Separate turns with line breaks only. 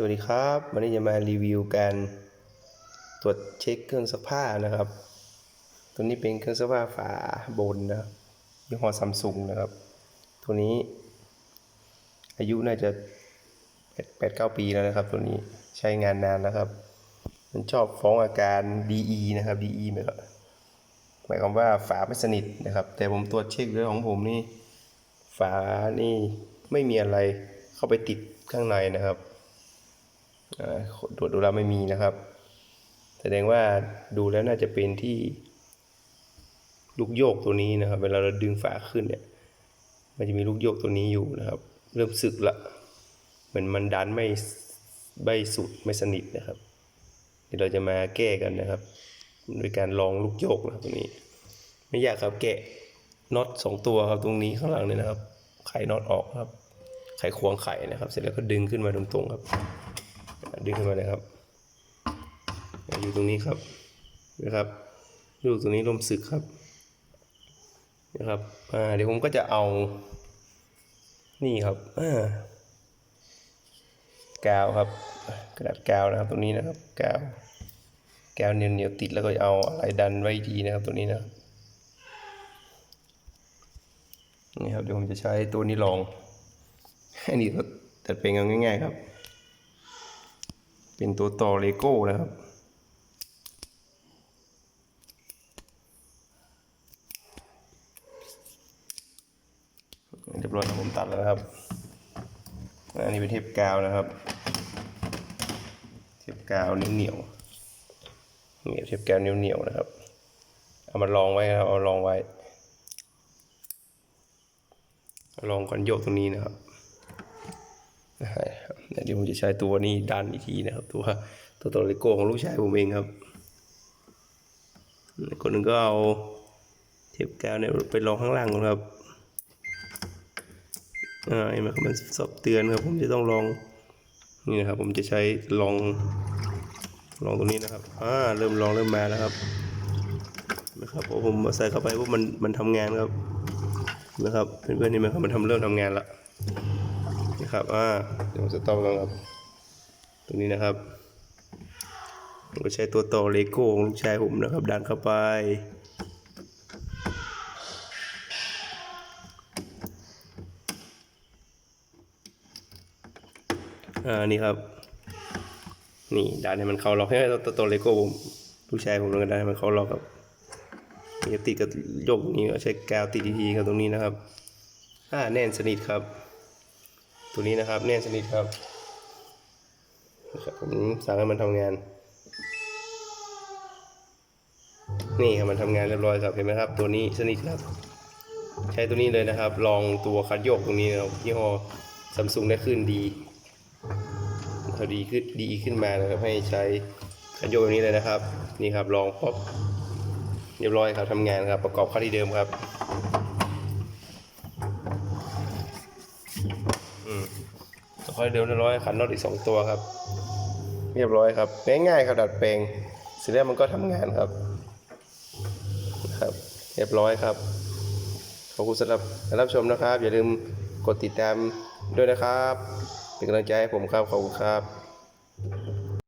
สวัสดีครับ วันนี้จะมารีวิวการตรวจเช็คเครื่องซักผ้านะครับ ตัวนี้เป็นเครื่องซักผ้าฝาบนนะยี่ห้อซัมซุงนะครับ ตัวนี้ อายุน่าจะแปดเก้าปีแล้วนะครับ ตัวนี้ใช้งานนานแล้วครับ มันชอบฟ้องอาการ DE นะครับ DE หมายหมายความว่าฝาไม่สนิทนะครับ แต่ผมตรวจเช็คด้วยของผมนี่ ฝานี่ไม่มีอะไรเข้าไปติดข้างในนะครับ ตรวจดูแล้วไม่มีนะครับ แสดงว่าดูแล้วน่าจะเป็นที่ลูกโยกตัวนี้นะครับ เวลาเราดึงฝาขึ้นเนี่ย มันจะมีลูกโยกตัวนี้อยู่นะครับ เริ่มสึกละ เหมือนมันดันไม่ไม่สุดไม่สนิทนะครับ เดี๋ยวเราจะมาแก้กันนะครับโดยการลองลูกโยกนะครับตรงนี้ ไม่ยากครับแกะน็อตสองตัวครับตรงนี้ข้างหลังเนี่ยนะครับ ไขน็อตออกครับ ไขควงไขนะครับ เสร็จแล้วก็ดึงขึ้นมาตรงๆครับ ดึงขึ้นมาเลยครับ อยู่ตรงนี้ครับนะครับลูกตรงนี้ลมสึกครับนะครับอ่าเดี๋ยวผมก็จะเอา นี่ครับอ่ากาวครับ กระดาษกาวนะครับตรงนี้นะครับกาวกาวเหนียวๆติดแล้วก็เอาอะไรดันไว้ทีนะครับตัวนี้นะนี่ครับเดี๋ยวผมจะใช้ตัวนี้ลองอันนี้ก็ตัดเป็นง่ายๆครับ เป็นตัวต่อเลโก้นะครับเรียบร้อยผมตัดแล้วนะครับอันนี้เป็นเทปกาวนะครับ เทปกาวเหนียวๆนี่เทปกาวเหนียวๆนะครับ เอามาลองไว้ครับเอาลองไว้ ลองก่อนโยกตรงนี้นะครับ เดี๋ยวผมจะใช้ตัวนี้ดันอีกทีนะครับ ตัวตัวตัวเลโก้ของลูกชายผมเองครับคนหนึ่งก็เอาเทปกาวเนี่ยไปลองข้างล่างก่อนครับอ่าเห็นไหมมันสอบเตือนครับ ผมจะต้องลองนี่นะครับ ผมจะใช้ลองลองตรงนี้นะครับอ่าเริ่มลองเริ่มมาแล้วครับนะครับพอผมใส่เข้าไปว่ามันมันทำงานครับนะครับเพื่อนๆนี่ไหมครับมันทำเริ่มทำงานละ นะครับ อ่า เดี๋ยวผมจะต้องลองครับ ตรงนี้นะครับผมก็ใช้ตัวต่อเลโก้ของลูกชายผมนะครับ ดันเข้าไป อ่า นี่ครับ นี่ดันให้มันเข้าล็อกให้ตัวตัวเลโก้ผมลูกชายผมล้วก็ดันให้มันเข้าล็อกครับนี่ติดกับโยกนี้ใช้กาวติดทีๆครับตรงนี้นะครับ อ่า แน่นสนิทครับ ตัวนี้นะครับแน่นสนิทครับนะครับผมสั่งให้มันทำงาน นี่ครับมันทำงานเรียบร้อยครับเห็นไหมครับ ตัวนี้สนิทครับ ใช้ตัวนี้เลยนะครับ ลองตัวคัดโยกตรงนี้นะครับยี่ห้อซัมซุงได้ขึ้นดีเขาดีขึ้นดีขึ้นมานะครับให้ใช้คัดโยกแบบนี้เลยนะครับ นี่ครับลองพบเรียบร้อยครับทำงานครับประกอบเข้าที่เดิมครับ ค่อยเดิมเรียบร้อยขันน็อตอีกสองตัวครับ เรียบร้อยครับง่ายๆครับดัดแปลงเสร็จแล้วมันก็ทำงานครับครับ เรียบร้อยครับขอบคุณสำหรับการรับชมนะครับ อย่าลืมกดติดตามด้วยนะครับ เป็นกำลังใจให้ผมครับขอบคุณครับ